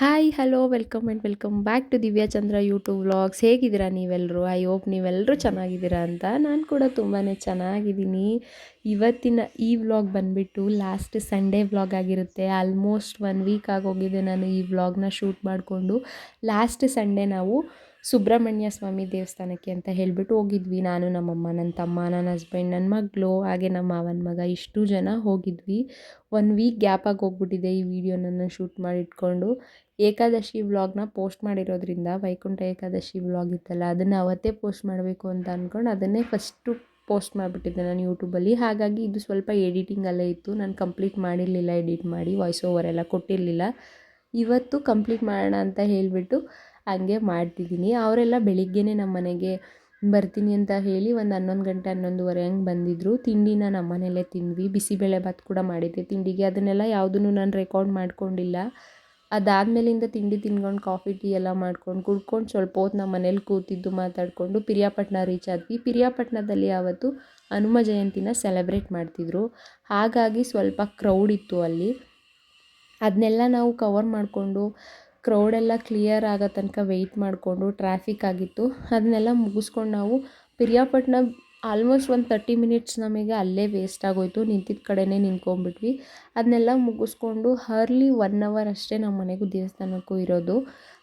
Hi hello welcome and welcome back to Divya Chandra YouTube vlogs ಹೇಗಿದ್ದೀರಾ ನೀವೆಲ್ಲರೂ I hope ನೀವೆಲ್ಲರೂ ಚೆನ್ನಾಗಿದ್ದೀರಾ ಅಂತ ನಾನು ಕೂಡ ತುಂಬಾ ಚೆನ್ನಾಗಿದ್ದೀನಿ. ಇವತ್ತಿನ ಈ ವ್ಲಾಗ್ ಬಂದುಬಿಟ್ಟು ಲಾಸ್ಟ್ ಸಂಡೇ ವ್ಲಾಗ್ ಆಗಿರುತ್ತೆ. ಆಲ್ಮೋಸ್ಟ್ ಒನ್ ವೀಕ್ ಆಗೋಗಿದೆ ನಾನು ಈ ವ್ಲಾಗ್ನ ಶೂಟ್ ಮಾಡಿಕೊಂಡು. ಲಾಸ್ಟ್ ಸಂಡೇ ನಾವು ಸುಬ್ರಹ್ಮಣ್ಯ ಸ್ವಾಮಿ ದೇವಸ್ಥಾನಕ್ಕೆ ಅಂತ ಹೇಳಿಬಿಟ್ಟು ಹೋಗಿದ್ವಿ. ನಾನು, ನಮ್ಮಮ್ಮ, ನನ್ನ ತಮ್ಮ, ನನ್ನ ಹಸ್ಬೆಂಡ್ ನನ್ನ ಮಗಳು, ಹಾಗೆ ನಮ್ಮ ಮಾವನ ಮಗ, ಇಷ್ಟು ಜನ ಹೋಗಿದ್ವಿ. ಒನ್ ವೀಕ್ ಗ್ಯಾಪಾಗಿ ಹೋಗ್ಬಿಟ್ಟಿದೆ ಈ ವಿಡಿಯೋನ ಶೂಟ್ ಮಾಡಿಟ್ಕೊಂಡು. ಏಕಾದಶಿ ವ್ಲಾಗ್ನ ಪೋಸ್ಟ್ ಮಾಡಿರೋದ್ರಿಂದ ವೈಕುಂಠ ಏಕಾದಶಿ ವ್ಲಾಗ್ ಇತ್ತಲ್ಲ, ಅದನ್ನು ಅವತ್ತೇ ಪೋಸ್ಟ್ ಮಾಡಬೇಕು ಅಂತ ಅಂದ್ಕೊಂಡು ಅದನ್ನೇ ಫಸ್ಟು ಪೋಸ್ಟ್ ಮಾಡಿಬಿಟ್ಟಿದ್ದೆ ನಾನು ಯೂಟ್ಯೂಬಲ್ಲಿ ಹಾಗಾಗಿ ಇದು ಸ್ವಲ್ಪ ಎಡಿಟಿಂಗಲ್ಲೇ ಇತ್ತು. ನಾನು ಕಂಪ್ಲೀಟ್ ಮಾಡಿರಲಿಲ್ಲ ಎಡಿಟ್ ಮಾಡಿ ವಾಯ್ಸ್ ಓವರ್ ಎಲ್ಲ ಕೊಟ್ಟಿರಲಿಲ್ಲ. ಇವತ್ತು ಕಂಪ್ಲೀಟ್ ಮಾಡೋಣ ಅಂತ ಹೇಳಿಬಿಟ್ಟು ಹಂಗೆ ಮಾಡ್ತಿದ್ದೀನಿ. ಅವರೆಲ್ಲ ಬೆಳಿಗ್ಗೆನೇ ನಮ್ಮ ಮನೆಗೆ ಬರ್ತೀನಿ ಅಂತ ಹೇಳಿ ಒಂದು ಹನ್ನೊಂದು ಗಂಟೆ, ಹನ್ನೊಂದುವರೆ ಹಂಗೆ ಬಂದಿದ್ದರು ತಿಂಡಿನ ನಮ್ಮ ಮನೆಯಲ್ಲೇ ತಿಂದ್ವಿ. ಬಿಸಿಬೇಳೆ ಭಾತ್ ಕೂಡ ಮಾಡಿದ್ದೆ ತಿಂಡಿಗೆ. ಅದನ್ನೆಲ್ಲ ಯಾವುದನ್ನು ನಾನು ರೆಕಾರ್ಡ್ ಮಾಡ್ಕೊಂಡಿಲ್ಲ. ಅದಾದಮೇಲಿಂದ ತಿಂಡಿ ತಿನ್ಕೊಂಡು ಕಾಫಿ ಟೀ ಎಲ್ಲ ಮಾಡ್ಕೊಂಡು ಕುಡ್ಕೊಂಡು ಸ್ವಲ್ಪ ಹೊತ್ತು ನಮ್ಮ ಮನೇಲಿ ಕೂತಿದ್ದು ಮಾತಾಡಿಕೊಂಡು ಪಿರಿಯಾಪಟ್ಟಣ ರೀಚ್ ಆದ್ವಿ. ಪಿರಿಯಾಪಟ್ಟಣದಲ್ಲಿ ಆವತ್ತು ಹನುಮ ಜಯಂತಿನ ಸೆಲೆಬ್ರೇಟ್ ಮಾಡ್ತಿದ್ರು. ಹಾಗಾಗಿ ಸ್ವಲ್ಪ ಕ್ರೌಡ್ ಇತ್ತು ಅಲ್ಲಿ. ಅದನ್ನೆಲ್ಲ ನಾವು ಕವರ್ ಮಾಡಿಕೊಂಡು ಕ್ರೌಡೆಲ್ಲ ಕ್ಲಿಯರ್ ಆಗೋ ತನಕ ವೆಯ್ಟ್ ಮಾಡಿಕೊಂಡು ಟ್ರಾಫಿಕ್ ಆಗಿತ್ತು. ಅದನ್ನೆಲ್ಲ ಮುಗಿಸ್ಕೊಂಡು ನಾವು ಪಿರಿಯಾಪಟ್ಟಣ ಆಲ್ಮೋಸ್ಟ್ ಒಂದು ತರ್ಟಿ ಮಿನಿಟ್ಸ್ ನಮಗೆ ಅಲ್ಲೇ ವೇಸ್ಟ್ ಆಗೋಯಿತು. ನಿಂತಿದ್ದ ಕಡೆನೇ ನಿಂತ್ಕೊಂಡ್ಬಿಟ್ವಿ. ಅದನ್ನೆಲ್ಲ ಮುಗಿಸ್ಕೊಂಡು ಹರ್ಲಿ ಒನ್ ಅವರ್ ಅಷ್ಟೇ ನಮ್ಮ ಮನೆಗೂ ದೇವಸ್ಥಾನಕ್ಕೂ ಇರೋದು.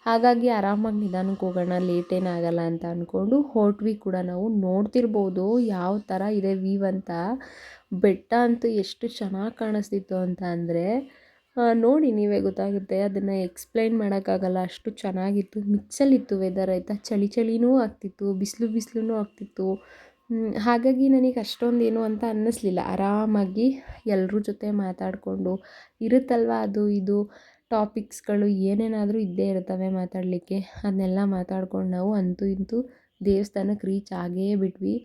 ಹಾಗಾಗಿ ಆರಾಮಾಗಿ ನಿಧಾನಕ್ಕೆ ಹೋಗೋಣ ಲೇಟ್ ಏನಾಗಲ್ಲ ಅಂತ ಅಂದ್ಕೊಂಡು ಹೊರಟ್ವಿ ಕೂಡ ನಾವು. ನೋಡ್ತಿರ್ಬೋದು ಯಾವ ಥರ ಇದೆ ವೀವ್ ಅಂತ. ಬೆಟ್ಟ ಅಂತೂ ಎಷ್ಟು ಚೆನ್ನಾಗಿ ಕಾಣಿಸ್ತಿತ್ತು ಅಂತ ಅಂದರೆ ನೋಡಿ ನೀವೇ ಗೊತ್ತಾಗುತ್ತೆ, ಅದನ್ನು ಎಕ್ಸ್ಪ್ಲೈನ್ ಮಾಡೋಕ್ಕಾಗಲ್ಲ. ಅಷ್ಟು ಚೆನ್ನಾಗಿತ್ತು. ಮಿಕ್ಸಲ್ಲಿತ್ತು ವೆದರ್ ಆಯಿತಾ? ಚಳಿ ಚಳಿನೂ ಆಗ್ತಿತ್ತು, ಬಿಸಿಲು ಬಿಸಿಲೂ ಆಗ್ತಿತ್ತು. ಹಾಗಾಗಿ ನನಗೆ ಅಷ್ಟೊಂದೇನು ಅಂತ ಅನ್ನಿಸ್ಲಿಲ್ಲ. ಆರಾಮಾಗಿ ಎಲ್ಲರ ಜೊತೆ ಮಾತಾಡಿಕೊಂಡು, ಇರುತ್ತಲ್ವ ಅದು, ಇದು ಟಾಪಿಕ್ಸ್ಗಳು ಏನೇನಾದರೂ ಇದ್ದೇ ಇರ್ತವೆ ಮಾತಾಡಲಿಕ್ಕೆ. ಅದನ್ನೆಲ್ಲ ಮಾತಾಡ್ಕೊಂಡು ನಾವು ಅಂತೂ ಇಂತೂ ದೇವಸ್ಥಾನಕ್ಕೆ ರೀಚ್ ಆಗೇ ಬಿಟ್ವಿ.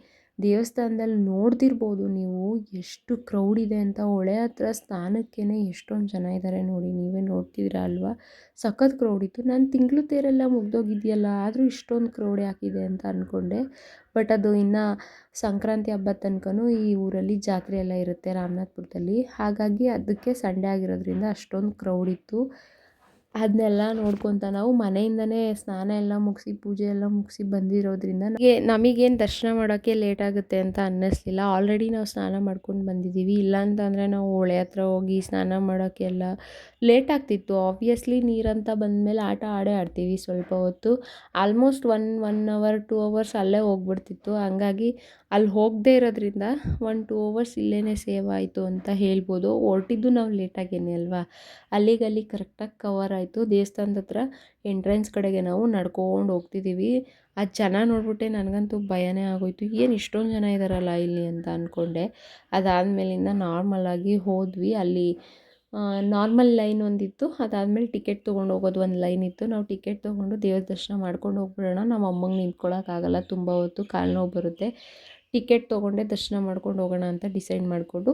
ದೇವಸ್ಥಾನದಲ್ಲಿ ನೋಡ್ತಿರ್ಬೋದು ನೀವು, ಎಷ್ಟು ಕ್ರೌಡ್ ಇದೆ ಅಂತ. ಹೊಳೆ ಹತ್ರ ಸ್ನಾನಕ್ಕೇ ಎಷ್ಟೊಂದು ಜನ ಇದ್ದಾರೆ ನೋಡಿ, ನೀವೇ ನೋಡ್ತಿದ್ದೀರಾ ಅಲ್ವಾ? ಸಖತ್ ಕ್ರೌಡ್ ಇತ್ತು. ನಾನು ತಿಂಗಳು ತೇರೆಲ್ಲ ಮುಗ್ದೋಗಿದೆಯಲ್ಲ ಆದರೂ ಇಷ್ಟೊಂದು ಕ್ರೌಡ್ ಯಾಕಿದೆ ಅಂತ ಅಂದ್ಕೊಂಡೆ ಬಟ್ ಅದು ಇನ್ನು ಸಂಕ್ರಾಂತಿ ಹಬ್ಬದ ತನಕನೂ ಈ ಊರಲ್ಲಿ ಜಾತ್ರೆ ಎಲ್ಲ ಇರುತ್ತೆ ರಾಮನಾಥ್ಪುರದಲ್ಲಿ. ಹಾಗಾಗಿ ಅದಕ್ಕೆ ಸಂಡೇ ಆಗಿರೋದ್ರಿಂದ ಅಷ್ಟೊಂದು ಕ್ರೌಡ್ ಇತ್ತು. ಅದನ್ನೆಲ್ಲ ನೋಡ್ಕೊತ ನಾವು ಮನೆಯಿಂದನೇ ಸ್ನಾನ ಎಲ್ಲ ಮುಗಿಸಿ, ಪೂಜೆ ಎಲ್ಲ ಮುಗಿಸಿ ಬಂದಿರೋದ್ರಿಂದ ನಮಗೆ ನಮಗೇನು ದರ್ಶನ ಮಾಡೋಕ್ಕೆ ಲೇಟ್ ಆಗುತ್ತೆ ಅಂತ ಅನ್ನಿಸ್ಲಿಲ್ಲ. ಆಲ್ರೆಡಿ ನಾವು ಸ್ನಾನ ಮಾಡ್ಕೊಂಡು ಬಂದಿದ್ದೀವಿ ಇಲ್ಲ ಅಂತಂದರೆ ನಾವು ಹೊಳೆ ಹತ್ರ ಹೋಗಿ ಸ್ನಾನ ಮಾಡೋಕ್ಕೆಲ್ಲ ಲೇಟ್ ಆಗ್ತಿತ್ತು. ಆಬ್ವಿಯಸ್ಲಿ ನೀರಂತ ಬಂದಮೇಲೆ ಆಟ ಆಡೇ ಆಡ್ತೀವಿ ಸ್ವಲ್ಪ ಹೊತ್ತು. Almost one one hour two hours ಅಲ್ಲೇ ಹೋಗ್ಬಿಡ್ತಿತ್ತು. ಹಂಗಾಗಿ ಅಲ್ಲಿ ಹೋಗದೇ ಇರೋದ್ರಿಂದ ಒನ್ ಟೂ ಅವರ್ಸ್ ಇಲ್ಲೇ ಸೇವ್ ಆಯಿತು ಅಂತ ಹೇಳ್ಬೋದು. ಹೊರಟಿದ್ದು ನಾವು ಲೇಟಾಗೇನೆ ಅಲ್ವಾ? ಅಲ್ಲಿಗೆ ಅಲ್ಲಿ ಕರೆಕ್ಟಾಗಿ ಕವರ್ ಆಯಿತು. ದೇವಸ್ಥಾನದ ಹತ್ರ ಎಂಟ್ರೆನ್ಸ್ ಕಡೆಗೆ ನಾವು ನಡ್ಕೊಂಡು ಹೋಗ್ತಿದ್ದೀವಿ ಅದು ಜನ ನೋಡ್ಬಿಟ್ಟೆ ನನಗಂತೂ ಭಯನೇ ಆಗೋಯ್ತು. ಏನು ಇಷ್ಟೊಂದು ಜನ ಇದ್ದಾರಲ್ಲ ಇಲ್ಲಿ ಅಂತ ಅಂದ್ಕೊಂಡೆ ಅದಾದಮೇಲಿಂದ ನಾರ್ಮಲಾಗಿ ಹೋದ್ವಿ. ಅಲ್ಲಿ ನಾರ್ಮಲ್ ಲೈನ್ ಒಂದಿತ್ತು. ಅದಾದಮೇಲೆ ಟಿಕೆಟ್ ತೊಗೊಂಡು ಹೋಗೋದು ಒಂದು ಲೈನ್ ಇತ್ತು. ನಾವು ಟಿಕೆಟ್ ತೊಗೊಂಡು ದೇವ್ರ ದರ್ಶನ ಮಾಡ್ಕೊಂಡು ಹೋಗ್ಬಿಡೋಣ. ನಮ್ಮ ಅಮ್ಮಂಗೆ ನಿಂತ್ಕೊಳ್ಳೋಕ್ಕಾಗಲ್ಲ ತುಂಬ ಹೊತ್ತು ಕಾಲು ನೋವು ಬರುತ್ತೆ. ಟಿಕೆಟ್ ತೊಗೊಂಡೆ ದರ್ಶನ ಮಾಡ್ಕೊಂಡು ಹೋಗೋಣ ಅಂತ ಡಿಸೈಡ್ ಮಾಡಿಕೊಂಡು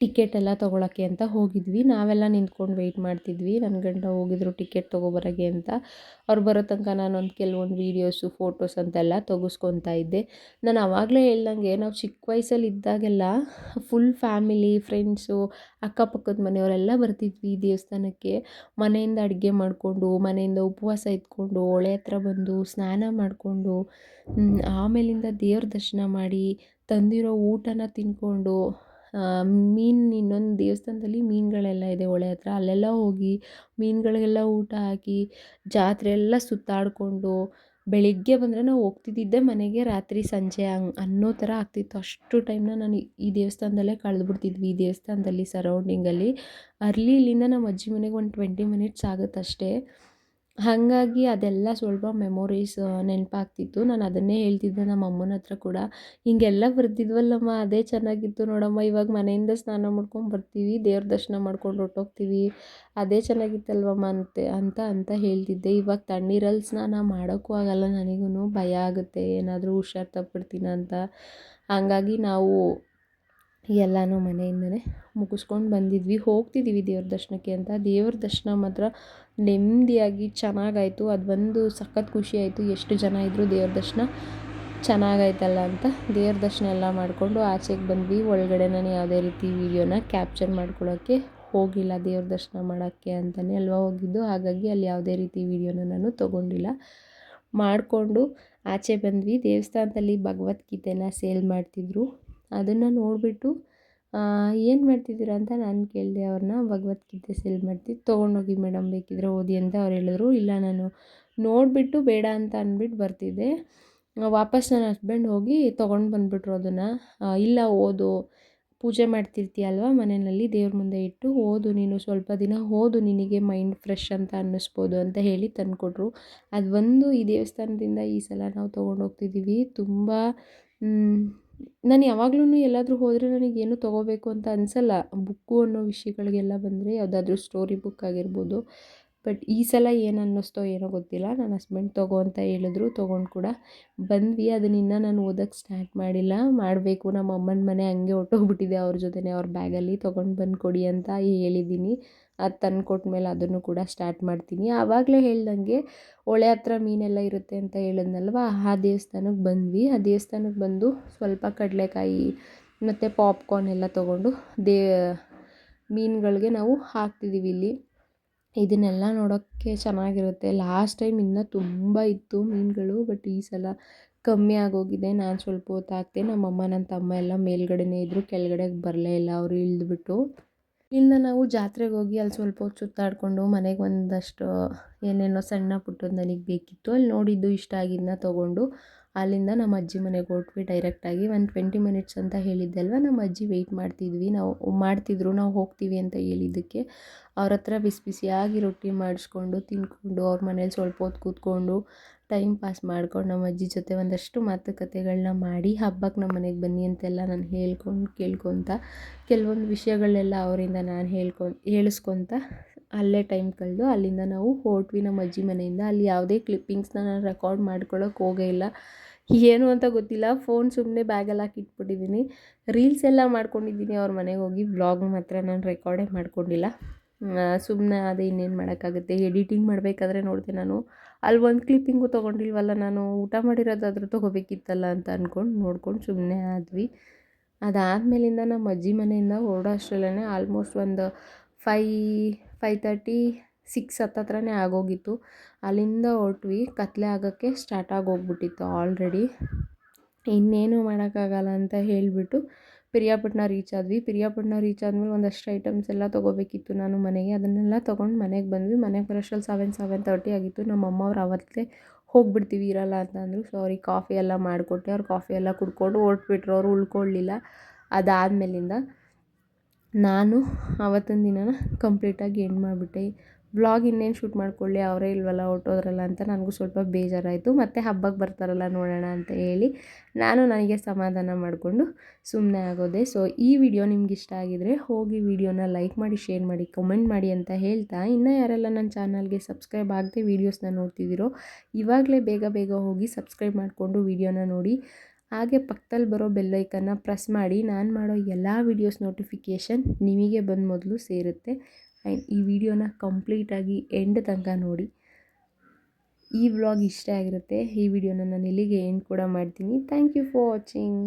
ಟಿಕೆಟ್ ಎಲ್ಲ ತೊಗೊಳಕ್ಕೆ ಅಂತ ಹೋಗಿದ್ವಿ. ನಾವೆಲ್ಲ ನಿಂತ್ಕೊಂಡು ವೆಯ್ಟ್ ಮಾಡ್ತಿದ್ವಿ. ನನ್ನ ಗಂಡ ಹೋಗಿದ್ರು ಟಿಕೆಟ್ ತೊಗೊಬರೋಕ್ಕೆ ಅಂತ. ಅವ್ರು ಬರೋ ತನಕ ನಾನೊಂದು ಕೆಲವೊಂದು ವೀಡಿಯೋಸು ಫೋಟೋಸ್ ಅಂತೆಲ್ಲ ತೆಗೆಸ್ಕೊತಾ ಇದ್ದೆ. ನಾನು ಆವಾಗಲೇ ಹೇಳ್ದಂಗೆ ನಾವು ಚಿಕ್ಕ ವಯಸ್ಸಲ್ಲಿ ಇದ್ದಾಗೆಲ್ಲ ಫುಲ್ ಫ್ಯಾಮಿಲಿ ಫ್ರೆಂಡ್ಸು ಅಕ್ಕಪಕ್ಕದ ಮನೆಯವರೆಲ್ಲ ಬರ್ತಿದ್ವಿ ದೇವಸ್ಥಾನಕ್ಕೆ. ಮನೆಯಿಂದ ಅಡುಗೆ ಮಾಡಿಕೊಂಡು, ಮನೆಯಿಂದ ಉಪವಾಸ ಇದ್ಕೊಂಡು, ಹೊಳೆ ಹತ್ರ ಬಂದು ಸ್ನಾನ ಮಾಡಿಕೊಂಡು ಆಮೇಲಿಂದ ದೇವ್ರ ದರ್ಶನ ಮಾಡಿ ತಂದಿರೋ ಊಟನ ತಿಂದ್ಕೊಂಡು ಮೀನು ಇನ್ನೊಂದು ದೇವಸ್ಥಾನದಲ್ಲಿ ಮೀನುಗಳೆಲ್ಲ ಇದೆ ಹೊಳೆ ಹತ್ರ. ಅಲ್ಲೆಲ್ಲ ಹೋಗಿ ಮೀನುಗಳಿಗೆಲ್ಲ ಊಟ ಹಾಕಿ ಜಾತ್ರೆ ಎಲ್ಲ ಸುತ್ತಾಡಿಕೊಂಡು ಬೆಳಿಗ್ಗೆ ಬಂದರೆ ನಾವು ಹೋಗ್ತಿದ್ದಿದ್ದೆ ಮನೆಗೆ ರಾತ್ರಿ ಸಂಜೆ ಹಂಗೆ ಅನ್ನೋ ಥರ ಆಗ್ತಿತ್ತು. ಅಷ್ಟು ಟೈಮ್ನ ನಾನು ಈ ದೇವಸ್ಥಾನದಲ್ಲೇ ಕಳೆದ್ಬಿಡ್ತಿದ್ವಿ, ಈ ದೇವಸ್ಥಾನದಲ್ಲಿ ಸರೌಂಡಿಂಗಲ್ಲಿ ಅರ್ಲಿ ಇಲ್ಲಿಂದ ನಮ್ಮ ಅಜ್ಜಿ ಮನೆಗೆ ಒಂದು ಟ್ವೆಂಟಿ ಮಿನಿಟ್ಸ್ ಆಗುತ್ತಷ್ಟೇ ಹಾಗಾಗಿ ಅದೆಲ್ಲ ಸ್ವಲ್ಪ ಮೆಮೊರೀಸ್ ನೆನಪಾಗ್ತಿತ್ತು. ನಾನು ಅದನ್ನೇ ಹೇಳ್ತಿದ್ದೆ ನಮ್ಮ ಅಮ್ಮನ ಹತ್ರ ಕೂಡ. ಹೀಗೆಲ್ಲ ಬರ್ತಿದ್ವಲ್ಲಮ್ಮ ಅದೇ ಚೆನ್ನಾಗಿತ್ತು ನೋಡಮ್ಮ. ಇವಾಗ ಮನೆಯಿಂದ ಸ್ನಾನ ಮಾಡ್ಕೊಂಡು ಬರ್ತೀವಿ, ದೇವ್ರ ದರ್ಶನ ಮಾಡ್ಕೊಂಡು ಹೊರ್ಟೋಗ್ತೀವಿ. ಅದೇ ಚೆನ್ನಾಗಿತ್ತಲ್ವಮ್ಮ ಅಂತೆ, ಅಂತ ಅಂತ ಹೇಳ್ತಿದ್ದೆ. ಇವಾಗ ತಣ್ಣೀರಲ್ಲಿ ಸ್ನಾನ ಮಾಡೋಕ್ಕೂ ಆಗಲ್ಲ ನನಗೂ ಭಯ ಆಗುತ್ತೆ. ಏನಾದರೂ ಹುಷಾರು ತಪ್ಪಿಡ್ತೀನ ಅಂತ. ಹಾಗಾಗಿ ನಾವು ಎಲ್ಲನೂ ಮನೆಯಿಂದನೇ ಮುಗಿಸ್ಕೊಂಡು ಬಂದಿದ್ವಿ. ಹೋಗ್ತಿದ್ದೀವಿ ದೇವ್ರ ದರ್ಶನಕ್ಕೆ ಅಂತ. ದೇವ್ರ ದರ್ಶನ ಮಾತ್ರ ನೆಮ್ಮದಿಯಾಗಿ ಚೆನ್ನಾಗಾಯಿತು, ಅದು ಒಂದು ಸಖತ್ ಖುಷಿ ಆಯಿತು. ಎಷ್ಟು ಜನ ಇದ್ದರು ದೇವ್ರ ದರ್ಶನ ಚೆನ್ನಾಗಾಯ್ತಲ್ಲ ಅಂತ ದೇವ್ರ ದರ್ಶನ ಎಲ್ಲ ಮಾಡಿಕೊಂಡು ಆಚೆಗೆ ಬಂದ್ವಿ. ಒಳಗಡೆ ನಾನು ಯಾವುದೇ ರೀತಿ ವೀಡಿಯೋನ ಕ್ಯಾಪ್ಚರ್ ಮಾಡ್ಕೊಳ್ಳೋಕ್ಕೆ ಹೋಗಿಲ್ಲ ದೇವ್ರ ದರ್ಶನ ಮಾಡೋಕ್ಕೆ ಅಂತಲೇ ಅಲ್ವಾ ಹೋಗಿದ್ದು. ಹಾಗಾಗಿ ಅಲ್ಲಿ ಯಾವುದೇ ರೀತಿ ವೀಡಿಯೋನ ನಾನು ತೊಗೊಂಡಿಲ್ಲ. ಮಾಡಿಕೊಂಡು ಆಚೆ ಬಂದ್ವಿ. ದೇವಸ್ಥಾನದಲ್ಲಿ ಭಗವದ್ಗೀತೆನ ಸೇಲ್ ಮಾಡ್ತಿದ್ರು. ಅದನ್ನು ನೋಡಿಬಿಟ್ಟು ಏನು ಮಾಡ್ತಿದ್ದೀರಾ ಅಂತ ನಾನು ಕೇಳಿದೆ ಅವ್ರನ್ನ ಭಗವದ್ಗೀತೆ ಸೇಲ್ ಮಾಡ್ತಿದ್ದು ತೊಗೊಂಡೋಗಿ ಮೇಡಮ್ ಬೇಕಿದ್ದರೆ ಓದಿ ಅಂತ ಅವ್ರು ಹೇಳಿದ್ರು. ಇಲ್ಲ, ನಾನು ನೋಡಿಬಿಟ್ಟು ಬೇಡ ಅಂತ ಅಂದ್ಬಿಟ್ಟು ಬರ್ತಿದ್ದೆ. ವಾಪಸ್ ನನ್ನ ಹಸ್ಬೆಂಡ್ ಹೋಗಿ ತೊಗೊಂಡು ಬಂದುಬಿಟ್ರು ಅದನ್ನು. ಇಲ್ಲ, ಓದು. ಪೂಜೆ ಮಾಡ್ತಿರ್ತೀಯಲ್ವ ಮನೆಯಲ್ಲಿ, ದೇವ್ರ ಮುಂದೆ ಇಟ್ಟು ಓದು. ನೀನು ಸ್ವಲ್ಪ ದಿನ ಓದು, ನಿನಗೆ ಮೈಂಡ್ ಫ್ರೆಶ್ ಅಂತ ಅನ್ನಿಸ್ಬೋದು ಅಂತ ಹೇಳಿ ತಂದುಕೊಟ್ರು. ಅದು ಒಂದು ಈ ದೇವಸ್ಥಾನದಿಂದ ಈ ಸಲ ನಾವು ತೊಗೊಂಡು ಹೋಗ್ತಿದ್ದೀವಿ ತುಂಬ ನಾನು ಯಾವಾಗ್ಲೂ ಎಲ್ಲಾದರೂ ಹೋದರೆ ನನಗೇನು ತೊಗೋಬೇಕು ಅಂತ ಅನಿಸಲ್ಲ. ಬುಕ್ಕು ಅನ್ನೋ ವಿಷಯಗಳಿಗೆಲ್ಲ ಬಂದರೆ ಯಾವುದಾದ್ರೂ ಸ್ಟೋರಿ ಬುಕ್ ಆಗಿರ್ಬೋದು ಬಟ್ ಈ ಸಲ ಏನು ಅನ್ನಿಸ್ತೋ ಏನೋ ಗೊತ್ತಿಲ್ಲ. ನನ್ನ ಹಸ್ಬೆಂಡ್ ತೊಗೋ ಅಂತ ಹೇಳಿದ್ರು. ತೊಗೊಂಡು ಕೂಡ ಬಂದ್ವಿ. ಅದನ್ನ ನಾನು ಓದೋಕ್ಕೆ ಸ್ಟಾರ್ಟ್ ಮಾಡಿಲ್ಲ. ಮಾಡಬೇಕು. ನಮ್ಮ ಅಮ್ಮನ ಮನೆ ಹಂಗೆ ಹೊಟ್ಟೋಗ್ಬಿಟ್ಟಿದೆ ಅವ್ರ ಜೊತೆನೇ ಅವ್ರ ಬ್ಯಾಗಲ್ಲಿ ತೊಗೊಂಡು ಬಂದು ಕೊಡಿ ಅಂತ ಹೇಳಿದ್ದೀನಿ. ಅದು ತಂದು ಕೊಟ್ಮೇಲೆ ಅದನ್ನು ಕೂಡ ಸ್ಟಾರ್ಟ್ ಮಾಡ್ತೀನಿ. ಆವಾಗಲೇ ಹೇಳ್ದಂಗೆ ಹೊಳೆ ಹತ್ರ ಮೀನೆಲ್ಲ ಇರುತ್ತೆ ಅಂತ ಹೇಳಿದ್ನಲ್ವ? ಆ ದೇವಸ್ಥಾನಕ್ಕೆ ಬಂದ್ವಿ. ಆ ದೇವಸ್ಥಾನಕ್ಕೆ ಬಂದು ಸ್ವಲ್ಪ ಕಡಲೆಕಾಯಿ ಮತ್ತು ಪಾಪ್ಕಾರ್ನ್ ಎಲ್ಲ ತೊಗೊಂಡು ದೇ ಮೀನುಗಳಿಗೆ ನಾವು ಹಾಕ್ತಿದ್ದೀವಿ ಇಲ್ಲಿ. ಇದನ್ನೆಲ್ಲ ನೋಡೋಕ್ಕೆ ಚೆನ್ನಾಗಿರುತ್ತೆ. ಲಾಸ್ಟ್ ಟೈಮ್ ಇನ್ನೂ ತುಂಬ ಇತ್ತು ಮೀನುಗಳು, ಬಟ್ ಈ ಸಲ ಕಮ್ಮಿ ಆಗೋಗಿದೆ. ನಾನು ಸ್ವಲ್ಪ ಹೊತ್ತು ನಮ್ಮ ನಮ್ಮಮ್ಮ ನನ್ನ ತಮ್ಮ ಎಲ್ಲ ಮೇಲ್ಗಡೆನೇ ಇದ್ದರು ಕೆಳಗಡೆ ಬರಲೇ ಇಲ್ಲ. ಅವರು ಇಳಿದ್ಬಿಟ್ಟು. ಇಲ್ಲಿಂದ ನಾವು ಜಾತ್ರೆಗೆ ಹೋಗಿ ಅಲ್ಲಿ ಸ್ವಲ್ಪ ಹೊತ್ತು ಸುತ್ತಾಡಿಕೊಂಡು ಮನೆಗೆ ಒಂದಷ್ಟು ಏನೇನೋ ಸಣ್ಣ ಪುಟ್ಟದ್ದು ನನಗೆ ಬೇಕಿತ್ತು, ಅಲ್ಲಿ ನೋಡಿದ್ದು ಇಷ್ಟ ಆಗಿದ್ದನ್ನ ತೊಗೊಂಡು ಅಲ್ಲಿಂದ ನಮ್ಮ ಅಜ್ಜಿ ಮನೆಗೆ ಹೊರಟ್ವಿ ಡೈರೆಕ್ಟಾಗಿ ಒಂದು ಟ್ವೆಂಟಿ ಮಿನಿಟ್ಸ್ ಅಂತ ಹೇಳಿದ್ದಲ್ವ? ನಮ್ಮ ಅಜ್ಜಿ ವೆಯ್ಟ್ ಮಾಡ್ತಿದ್ವಿ. ನಾವು ಮಾಡ್ತಿದ್ರು, ನಾವು ಹೋಗ್ತೀವಿ ಅಂತ ಹೇಳಿದ್ದಕ್ಕೆ. ಅವ್ರ ಹತ್ರ ಬಿಸಿ ಬಿಸಿಯಾಗಿ ರೊಟ್ಟಿ ಮಾಡಿಸ್ಕೊಂಡು ತಿಂದ್ಕೊಂಡು ಅವ್ರ ಮನೇಲಿ ಸ್ವಲ್ಪ ಹೊತ್ತು ಕೂತ್ಕೊಂಡು ಟೈಮ್ ಪಾಸ್ ಮಾಡ್ಕೊಂಡು ನಮ್ಮ ಅಜ್ಜಿ ಜೊತೆ ಒಂದಷ್ಟು ಮಾತುಕತೆಗಳನ್ನ ಮಾಡಿ ಹಬ್ಬಕ್ಕೆ ನಮ್ಮ ಮನೆಗೆ ಬನ್ನಿ ಅಂತೆಲ್ಲ ನಾನು ಹೇಳ್ಕೊಂಡು ಕೇಳ್ಕೊತ, ಕೆಲವೊಂದು ವಿಷಯಗಳನ್ನೆಲ್ಲ ಅವರಿಂದ ನಾನು ಹೇಳ್ಕೊ ಹೇಳಿಸ್ಕೊತ ಅಲ್ಲೇ ಟೈಮ್ ಕಳೆದು ಅಲ್ಲಿಂದ ನಾವು ಹೊರಟ್ವಿ ನಮ್ಮ ಅಜ್ಜಿ ಮನೆಯಿಂದ. ಅಲ್ಲಿ ಯಾವುದೇ ಕ್ಲಿಪ್ಪಿಂಗ್ಸ್ನ ನಾನು ರೆಕಾರ್ಡ್ ಮಾಡ್ಕೊಳ್ಳೋಕೆ ಹೋಗೇ ಇಲ್ಲ. ಏನು ಅಂತ ಗೊತ್ತಿಲ್ಲ. ಫೋನ್ ಸುಮ್ಮನೆ ಬ್ಯಾಗಲ್ಲಿ ಹಾಕಿ ಇಟ್ಬಿಟ್ಟಿದ್ದೀನಿ ರೀಲ್ಸ್ ಎಲ್ಲ ಮಾಡ್ಕೊಂಡಿದ್ದೀನಿ ಅವ್ರ ಮನೆಗೆ ಹೋಗಿ. ವ್ಲಾಗ್ ಮಾತ್ರ ನಾನು ರೆಕಾರ್ಡೇ ಮಾಡ್ಕೊಂಡಿಲ್ಲ. ಸುಮ್ಮನೆ ಅದೇ ಇನ್ನೇನು ಮಾಡೋಕ್ಕಾಗುತ್ತೆ. ಎಡಿಟಿಂಗ್ ಮಾಡಬೇಕಾದ್ರೆ ನೋಡಿದೆ ನಾನು. ಅಲ್ಲಿ ಒಂದು ಕ್ಲಿಪ್ಪಿಂಗು ತೊಗೊಂಡಿಲ್ವಲ್ಲ ನಾನು. ಊಟ ಮಾಡಿರೋದಾದ್ರೂ ತೊಗೋಬೇಕಿತ್ತಲ್ಲ ಅಂತ ಅಂದ್ಕೊಂಡು ನೋಡ್ಕೊಂಡು ಸುಮ್ಮನೆ ಆದ್ವಿ. ಅದಾದಮೇಲಿಂದ ನಮ್ಮ ಅಜ್ಜಿ ಮನೆಯಿಂದ ಹೊರಡೋ ಅಷ್ಟರಲ್ಲೇ ಆಲ್ಮೋಸ್ಟ್ ಒಂದು ಫೈ ಫೈ ತರ್ಟಿ ಸಿಕ್ಸ್ ಹತ್ತತ್ರನೇ ಆಗೋಗಿತ್ತು. ಅಲ್ಲಿಂದ ಹೊರಟ್ವಿ. ಕತ್ತಲೆ ಆಗೋಕ್ಕೆ ಸ್ಟಾರ್ಟ್ ಆಗೋಗ್ಬಿಟ್ಟಿತ್ತು ಆಲ್ರೆಡಿ ಇನ್ನೇನು ಮಾಡೋಕ್ಕಾಗಲ್ಲ ಅಂತ ಹೇಳಿಬಿಟ್ಟು ಪಿರಿಯಾಪಟ್ಟಣ ರೀಚ್ ಆದ್ವಿ. ಪಿರಿಯಾಪಟ್ಟಣ ರೀಚ್ ಆದಮೇಲೆ ಒಂದಷ್ಟು ಐಟಮ್ಸ್ ಎಲ್ಲ ತೊಗೋಬೇಕಿತ್ತು ನಾನು ಮನೆಗೆ. ಅದನ್ನೆಲ್ಲ ತೊಗೊಂಡು ಮನೆಗೆ ಬಂದ್ವಿ. ಮನೆಗೆ ಬರೋಷ್ಟ್ರಲ್ಲಿ ಸೆವೆನ್ ಸೆವೆನ್ ತರ್ಟಿ ಆಗಿತ್ತು. ನಮ್ಮ ಅಮ್ಮ ಅವ್ರು ಅವತ್ತೇ ಹೋಗ್ಬಿಡ್ತೀವಿ ಇರಲ್ಲ ಅಂತ ಅಂದರು. ಸೊ ಅವ್ರಿಗೆ ಕಾಫಿ ಎಲ್ಲ ಮಾಡಿಕೊಟ್ಟೆ ಅವ್ರು ಕಾಫಿ ಎಲ್ಲ ಕುಡ್ಕೊಂಡು ಹೊರ್ಟ್ಬಿಟ್ರು. ಅವರು ಉಳ್ಕೊಳ್ಳಿಲ್ಲ ಅದಾದಮೇಲಿಂದ ನಾನು ಆವತ್ತಿನ ದಿನನ ಕಂಪ್ಲೀಟಾಗಿ ಎಂಡ್ ಮಾಡಿಬಿಟ್ಟೆ. ವ್ಲಾಗ್ ಇನ್ನೇನು ಶೂಟ್ ಮಾಡಿಕೊಳ್ಳಿ, ಅವರೇ ಇಲ್ವಲ್ಲ ಹೊರ್ಟೋದ್ರಲ್ಲ ಅಂತ ನನಗೂ ಸ್ವಲ್ಪ ಬೇಜಾರಾಯಿತು. ಮತ್ತು ಹಬ್ಬಕ್ಕೆ ಬರ್ತಾರಲ್ಲ ನೋಡೋಣ ಅಂತ ಹೇಳಿ ನಾನು ನನಗೆ ಸಮಾಧಾನ ಮಾಡಿಕೊಂಡು ಸುಮ್ಮನೆ ಆಗೋದೆ. ಸೊ ಈ ವಿಡಿಯೋ ನಿಮ್ಗೆ ಇಷ್ಟ ಆಗಿದರೆ ಹೋಗಿ ವಿಡಿಯೋನ ಲೈಕ್ ಮಾಡಿ ಶೇರ್ ಮಾಡಿ ಕಮೆಂಟ್ ಮಾಡಿ ಅಂತ ಹೇಳ್ತಾ. ಇನ್ನೂ ಯಾರೆಲ್ಲ ನನ್ನ ಚಾನಲ್ಗೆ ಸಬ್ಸ್ಕ್ರೈಬ್ ಆಗದೆ ವೀಡಿಯೋಸ್ನ ನೋಡ್ತಿದ್ದೀರೋ, ಇವಾಗಲೇ ಬೇಗ ಬೇಗ ಹೋಗಿ ಸಬ್ಸ್ಕ್ರೈಬ್ ಮಾಡಿಕೊಂಡು ವಿಡಿಯೋನ ನೋಡಿ. ಹಾಗೆ ಪಕ್ಕದಲ್ಲಿ ಬರೋ ಬೆಲ್ಲೈಕನ್ನ ಪ್ರೆಸ್ ಮಾಡಿ ನಾನು ಮಾಡೋ ಎಲ್ಲ ವೀಡಿಯೋಸ್ ನೋಟಿಫಿಕೇಷನ್ ನಿಮಗೆ ಬಂದು ಮೊದಲು ಸೇರುತ್ತೆ. ಆ್ಯಂಡ್ ಈ ವಿಡಿಯೋನ ಕಂಪ್ಲೀಟಾಗಿ ಎಂಡ್ ತನಕ ನೋಡಿ. ಈ ವ್ಲಾಗ್ ಇಷ್ಟ ಆಗಿರುತ್ತೆ. ಈ ವಿಡಿಯೋನ ನಾನು ಇಲ್ಲಿಗೆ ಎಂಡ್ ಕೂಡ ಮಾಡ್ತೀನಿ. Thank you for watching